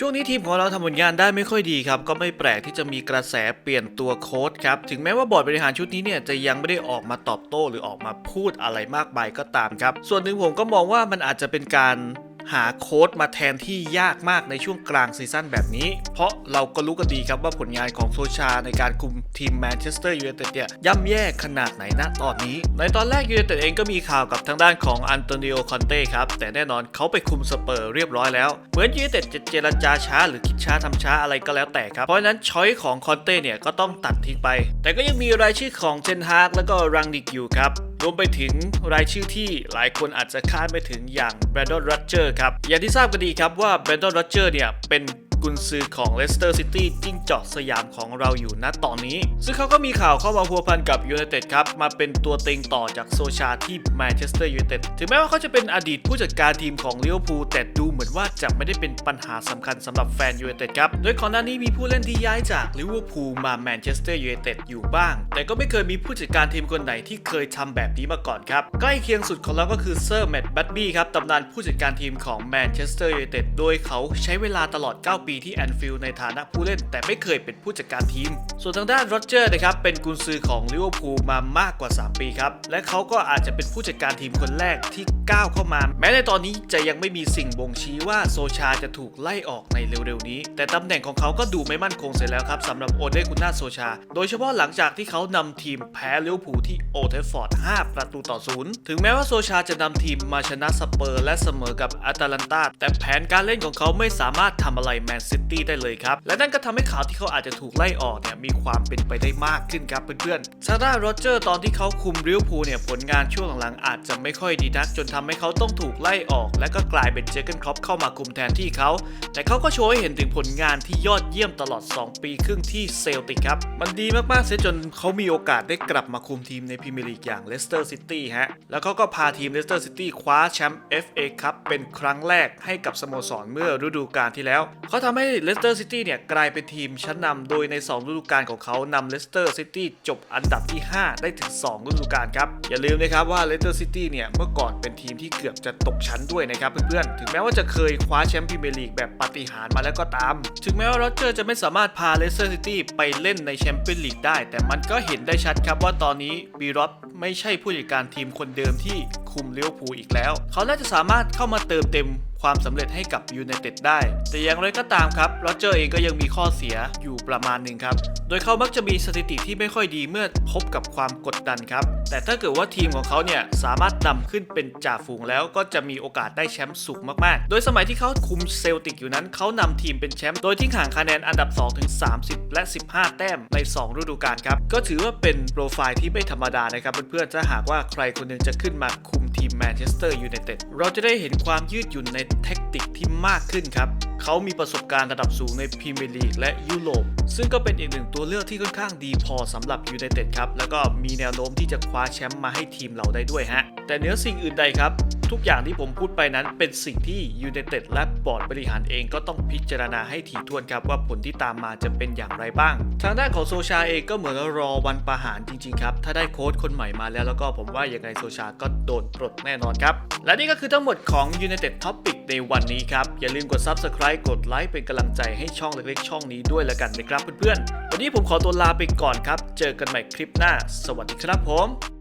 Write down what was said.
ช่วงนี้ทีมของเราทำผลงานได้ไม่ค่อยดีครับ ก็ไม่แปลกที่จะมีกระแสเปลี่ยนตัวโค้ดครับ ถึงแม้ว่าบอร์ดบริหารชุดนี้เนี่ยจะยังไม่ได้ออกมาตอบโต้หรือออกมาพูดอะไรมากมายก็ตามครับ ส่วนหนึ่งผมก็มองว่ามันอาจจะเป็นการ หาโค้ดมาแทนที่ยากมากในช่วงกลางซีซั่นแบบนี้ เพราะเราก็รู้กันดีครับว่าผลงานของโซชาในการคุมทีมแมนเชสเตอร์ยูไนเต็ดเนี่ยย่ำแย่ขนาดไหนณตอนนี้ ในตอนแรกยูไนเต็ดเองก็มีข่าวกับทางด้านของอันโตนิโอคอนเต้ครับแต่แน่นอนเขาไปคุมสเปอร์เรียบร้อยแล้ว เหมือนยูไนเต็ดจะเจรจาช้าหรือคิดช้าทำช้าอะไรก็แล้วแต่ครับ เพราะฉะนั้นช้อยของคอนเต้เนี่ยก็ต้องตัดทิ้งไป แต่ก็ยังมีรายชื่อของเทนฮากแล้วก็รังนิกอยู่ครับ รวมไปถึงรายชื่อที่หลายคนอาจจะคาดไม่ถึงอย่างแบรนดอนรัตเจอร์ครับ อย่างที่ทราบกันดีครับว่าแบรนดอนรัตเจอร์เนี่ยเป็น กุนซือของเลสเตอร์ซิตี้จิ้งจอกสยามของเราอยู่ณตอนนี้ ซึ่งเขาก็มีข่าวเข้ามาพัวพันกับยูไนเต็ดครับ มาเป็นตัวเต็งต่อจากโซชาที่แมนเชสเตอร์ยูไนเต็ดถึงแม้ว่าเขาจะเป็นอดีตผู้จัดการทีมของลิเวอร์พูลแต่ดูเหมือนว่าจะไม่ได้เป็นปัญหาสำคัญสำหรับแฟนยูไนเต็ดครับ โดยก่อนหน้านี้มีผู้เล่นที่ย้ายจากลิเวอร์พูลมาแมนเชสเตอร์ยูไนเต็ดอยู่บ้าง แต่ก็ไม่เคยมีผู้จัดการทีมคนไหนที่เคยทำแบบนี้มาก่อนครับ ใกล้เคียงสุดของเราก็คือเซอร์แมตต์บัตบี้ครับตำนานผู้จัดการทีมของแมนเชสเตอร์ยูไนเต็ดโดยเขาใช้เวลาตลอด 9 ปีที่แอนฟิลด์ในฐานะผู้เล่น แต่ไม่เคยเป็นผู้จัดการทีม ส่วนทางด้านโรเจอร์นะครับเป็นกุนซือของลิเวอร์พูลมามากกว่า 3 ปีครับ และเขาก็อาจจะเป็นผู้จัดการทีมคนแรกที่ ก้าวเข้ามา แม้ในตอนนี้จะยังไม่มีสิ่งบ่งชี้ว่าโซชาจะถูกไล่ออกในเร็วๆนี้ แต่ตำแหน่งของเขาก็ดูไม่มั่นคงเสร็จแล้วครับสำหรับโอเดกุน่าโซชา โดยเฉพาะหลังจากที่เขานำทีมแพ้ลิเวอร์พูลที่โอเทฟอร์ด 5 ประตูต่อศูนย์ถึงแม้ว่าโซชาจะนำทีมมาชนะสเปอร์และเสมอกับอาตาลันตาแต่แผนการเล่นของเขาไม่สามารถทำอะไรแมนซิตี้ได้เลยครับและนั่นก็ทำให้ข่าวที่เขาอาจจะถูกไล่ออกเนี่ยมีความเป็นไปได้มากขึ้นครับเพื่อนๆซาร่าโรเจอร์ตอนที่เขาคุมลิเวอร์พูลเนี่ยผลงานช่วงหลังๆอาจจะไม่ค่อยดีนักจนทำให้เขาต้องถูกไล่ออก และก็กลายเป็นเจอเกนครอปเข้ามาคุมแทนที่เขา แต่เขาก็โชว์ให้เห็นถึงผลงานที่ยอดเยี่ยมตลอด 2 ปีครึ่งที่เซลติกครับ มันดีมากๆเสียจนเขามีโอกาสได้กลับมาคุมทีมในพรีเมียร์ลีกอย่างเลสเตอร์ซิตี้ฮะ แล้วเขาก็พาทีมเลสเตอร์ซิตี้คว้าแชมป์ FA คัพเป็นครั้งแรกให้กับสโมสรเมื่อฤดูกาลที่แล้ว เขาทำให้เลสเตอร์ซิตี้เนี่ยกลายเป็นทีมชั้นนำโดยใน 2 ฤดูกาลของเขานำเลสเตอร์ซิตี้จบอันดับที่ 5 ได้ถึง 2 ฤดูกาลครับ อย่าลืมนะครับว่าเลสเตอร์ซิตี้เนี่ยเมื่อก่อนเป็นทีีมที่เกือบจะตกชั้นด้วยนะครับเพื่อนๆ ถึงแม้ว่าจะเคยคว้าแชมป์พรีเมียร์ลีกแบบปาฏิหาริย์มาแล้วก็ตาม ถึงแม้ว่าโรเจอร์จะไม่สามารถพาเลสเตอร์ซิตี้ไปเล่นในแชมเปี้ยนลีกได้ แต่มันก็เห็นได้ชัดครับว่าตอนนี้บีรอฟไม่ใช่ผู้จัดการทีมคนเดิมที่คุมเลิเวอร์พูลอีกแล้ว เขาน่าจะสามารถเข้ามาเติมเต็มความสำเร็จให้กับยูไนเต็ดได้ แต่อย่างไรก็ตามครับโรเจอร์เองก็ยังมีข้อเสียอยู่ประมาณหนึ่งครับ โดยเขามักจะมีสถิติที่ไม่ค่อยดีเมื่อพบกับความกดดันครับ แต่ถ้าเกิดว่าทีมของเขาเนี่ยสามารถนำขึ้นเป็นจ่าฝูงแล้วก็จะมีโอกาสได้แชมป์สูงมากๆ โดยสมัยที่เขาคุมเซลติกอยู่นั้น เขานำทีมเป็นแชมป์โดยทิ้งห่างคะแนนอันดับ 2 ถึง 30 และ 15 แต้มใน 2 ฤดูกาลครับ ก็ถือว่าเป็นโปรไฟล์ที่ไม่ธรรมดานะครับเพื่อนๆถ้าหากว่าใครคนหนึงจะขึ้นมาคุมทีมแมนเชสเตอร์ยูไนเต็ดเราจะได้เห็นความยืดหยุ่นในแท็กติกที่มากขึ้นครับ เขามีประสบการณ์ระดับสูงในพรีเมียร์ลีกและยุโรป ซึ่งก็เป็นอีกหนึ่งตัวเลือกที่ค่อนข้างดีพอสำหรับยูไนเต็ดครับ แล้วก็มีแนวโน้มที่จะคว้าแชมป์มาให้ทีมเราได้ด้วยฮะ แต่เนื้อสิ่งอื่นใดครับ ทุกอย่างที่ผมพูดไปนั้นเป็นสิ่งที่ยูไนเต็ดและบอร์ดบริหารเองก็ต้องพิจารณาให้ถี่ถ้วนครับว่าผลที่ตามมาจะเป็นอย่างไรบ้าง ทางด้านของโซชาเองก็เหมือนรอวันประหารจริงๆครับ ถ้าได้โค้ชคนใหม่มาแล้วแล้วก็ผมว่ายังไงโซชาก็โดนปลดแน่นอนครับ และนี่ก็คือทั้งหมดของ United Topic ในวันนี้ครับ อย่าลืมกด Subscribe กดไลค์เป็นกำลังใจให้ช่องเล็กๆ ช่องนี้ด้วยละกันนะครับเพื่อนๆ วันนี้ผมขอตัวลาไปก่อนครับ เจอกันใหม่คลิปหน้า สวัสดีครับผม